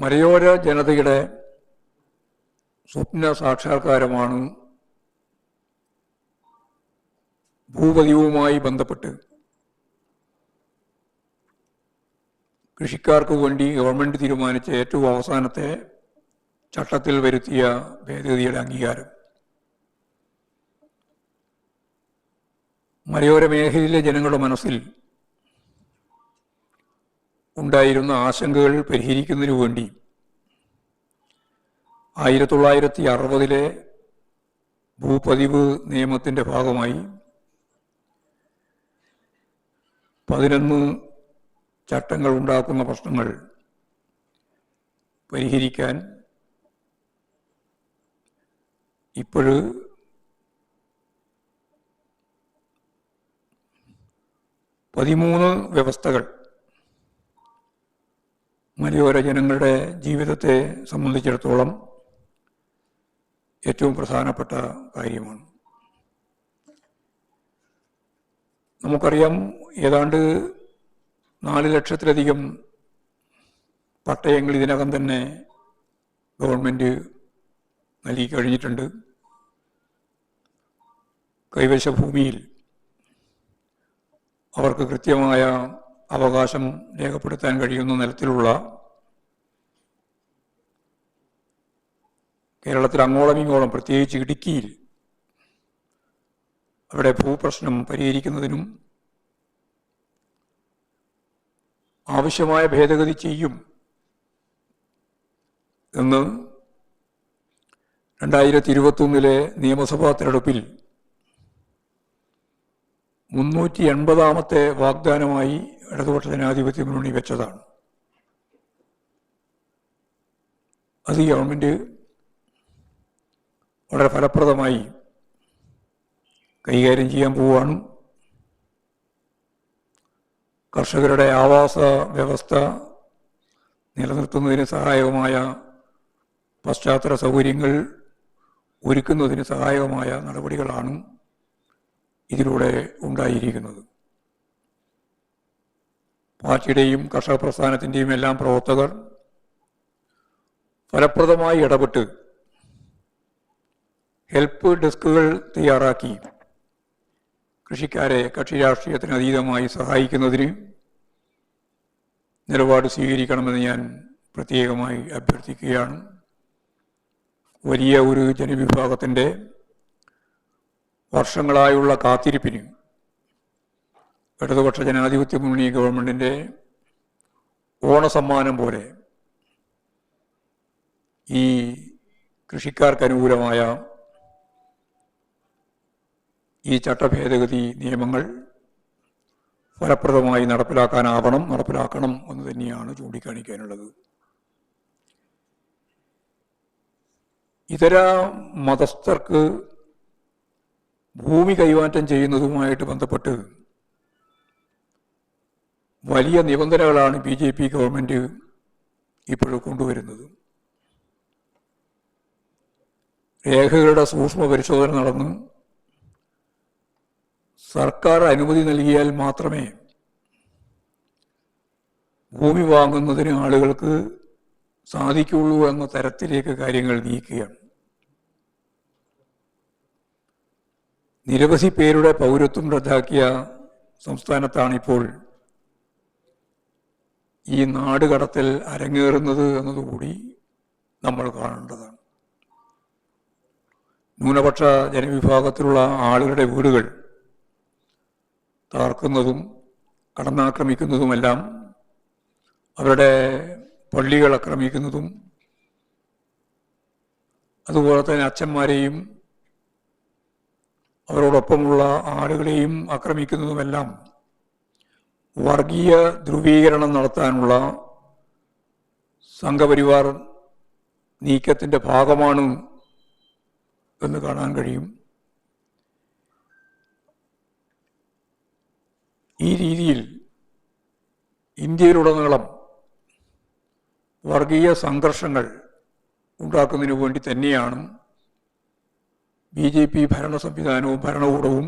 മലയോര ജനതയുടെ സ്വപ്ന സാക്ഷാത്കാരമാണ് ഭൂപതിവുമായി ബന്ധപ്പെട്ട് കൃഷിക്കാർക്ക് വേണ്ടി ഗവൺമെന്റ് തീരുമാനിച്ച ഏറ്റവും അവസാനത്തെ ചട്ടത്തിൽ വരുത്തിയ ഭേദഗതിയുടെ അംഗീകാരം. മലയോര മേഖലയിലെ ജനങ്ങളുടെ മനസ്സിൽ ഉണ്ടായിരുന്ന ആശങ്കകൾ പരിഹരിക്കുന്നതിനു വേണ്ടി ആയിരത്തി തൊള്ളായിരത്തി അറുപതിലെ ഭൂപതിവ് നിയമത്തിന്റെ ഭാഗമായി പതിനൊന്ന് ചട്ടങ്ങൾ ഉണ്ടാക്കുന്ന പ്രശ്നങ്ങൾ പരിഹരിക്കാൻ ഇപ്പോഴ് പതിമൂന്ന് വ്യവസ്ഥകൾ മലയോര ജനങ്ങളുടെ ജീവിതത്തെ സംബന്ധിച്ചിടത്തോളം ഏറ്റവും പ്രധാനപ്പെട്ട കാര്യമാണ്. നമുക്കറിയാം ഏതാണ്ട് നാല് ലക്ഷത്തിലധികം പട്ടയങ്ങൾ ഇതിനകം തന്നെ ഗവൺമെന്റ് നൽകി കഴിഞ്ഞിട്ടുണ്ട്. കൈവശ ഭൂമിയിൽ അവർക്ക് കൃത്യമായ അവകാശം രേഖപ്പെടുത്താൻ കഴിയുന്ന നിലത്തിലുള്ള കേരളത്തിൽ അങ്ങോളം ഇങ്ങോളം പ്രത്യേകിച്ച് ഇടുക്കിയിൽ അവിടെ ഭൂപ്രശ്നം പരിഹരിക്കുന്നതിനും ആവശ്യമായ ഭേദഗതി ചെയ്യും എന്ന് രണ്ടായിരത്തി ഇരുപത്തൊന്നിലെ നിയമസഭാ തെരഞ്ഞെടുപ്പിൽ മുന്നൂറ്റി എൺപതാമത്തെ വാഗ്ദാനമായി ഇടതുപക്ഷ ജനാധിപത്യ മുന്നണി വെച്ചതാണ്. അത് ഈ ഗവൺമെന്റ് വളരെ ഫലപ്രദമായി കൈകാര്യം ചെയ്യാൻ പോവുകയാണ്. കർഷകരുടെ ആവാസ വ്യവസ്ഥ നിലനിർത്തുന്നതിന് സഹായകമായ പശ്ചാത്തല സൗകര്യങ്ങൾ ഒരുക്കുന്നതിന് സഹായകമായ നടപടികളാണ് ഇതിലൂടെ ഉണ്ടായിരിക്കുന്നത്. പാർട്ടിയുടെയും കർഷക പ്രസ്ഥാനത്തിന്റെയും എല്ലാം പ്രവർത്തകർ ഫലപ്രദമായി ഇടപെട്ട് ഹെൽപ്പ് ഡെസ്കുകൾ തയ്യാറാക്കി കൃഷിക്കാരെ കക്ഷി രാഷ്ട്രീയത്തിന് അതീതമായി സഹായിക്കുന്നതിന് നിലപാട് സ്വീകരിക്കണമെന്ന് ഞാൻ പ്രത്യേകമായി അഭ്യർത്ഥിക്കുകയാണ്. വലിയ ഒരു ജനവിഭാഗത്തിന്റെ വർഷങ്ങളായുള്ള കാത്തിരിപ്പിന് ഇടതുപക്ഷ ജനാധിപത്യ മുന്നണി ഗവൺമെന്റിന്റെ ഓണസമ്മാനം പോലെ ഈ കൃഷിക്കാർക്ക് അനുകൂലമായ ഈ ചട്ടഭേദഗതി നിയമങ്ങൾ ഫലപ്രദമായി നടപ്പിലാക്കാനാവണം നടപ്പിലാക്കണം എന്ന് തന്നെയാണ് ചൂണ്ടിക്കാണിക്കാനുള്ളത്. ഇതര മതസ്ഥർക്ക് ഭൂമി കൈമാറ്റം ചെയ്യുന്നതുമായിട്ട് ബന്ധപ്പെട്ട് വലിയ നിബന്ധനകളാണ് ബി ജെ പി ഗവൺമെന്റ് ഇപ്പോഴും കൊണ്ടുവരുന്നത്. രേഖകളുടെ സൂക്ഷ്മ പരിശോധന നടന്നു. സർക്കാർ അനുമതി നൽകിയാൽ മാത്രമേ ഭൂമി വാങ്ങുന്നതിന് ആളുകൾക്ക് സാധിക്കുള്ളൂ എന്ന തരത്തിലേക്ക് കാര്യങ്ങൾ നീക്കുകയാണ്. നിരവധി പേരുടെ പൗരത്വം റദ്ദാക്കിയ സംസ്ഥാനത്താണിപ്പോൾ ഈ നാട് കടത്തൽ അരങ്ങേറുന്നത് എന്നതുകൂടി നമ്മൾ കാണേണ്ടതാണ്. ന്യൂനപക്ഷ ജനവിഭാഗത്തിലുള്ള ആളുകളുടെ വീടുകൾ തകർക്കുന്നതും കടന്നാക്രമിക്കുന്നതുമെല്ലാം അവരുടെ പള്ളികൾ ആക്രമിക്കുന്നതും അതുപോലെ തന്നെ അച്ഛന്മാരെയും അവരോടൊപ്പമുള്ള ആളുകളെയും ആക്രമിക്കുന്നതുമെല്ലാം വർഗീയ ധ്രുവീകരണം നടത്താനുള്ള സംഘപരിവാർ നീക്കത്തിന്റെ ഭാഗമാണ് എന്ന് കാണാൻ കഴിയും. ഈ രീതിയിൽ ഇന്ത്യയിലുടനീളം വർഗീയ സംഘർഷങ്ങൾ ഉണ്ടാക്കുന്നതിനു വേണ്ടി തന്നെയാണ് ബി ജെ പി ഭരണ സംവിധാനവും ഭരണകൂടവും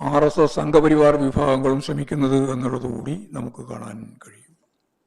ആർ എസ് എസ് സംഘപരിവാർ വിഭാഗങ്ങളും ശ്രമിക്കുന്നത് എന്നുള്ളതുകൂടി നമുക്ക് കാണാൻ കഴിയും.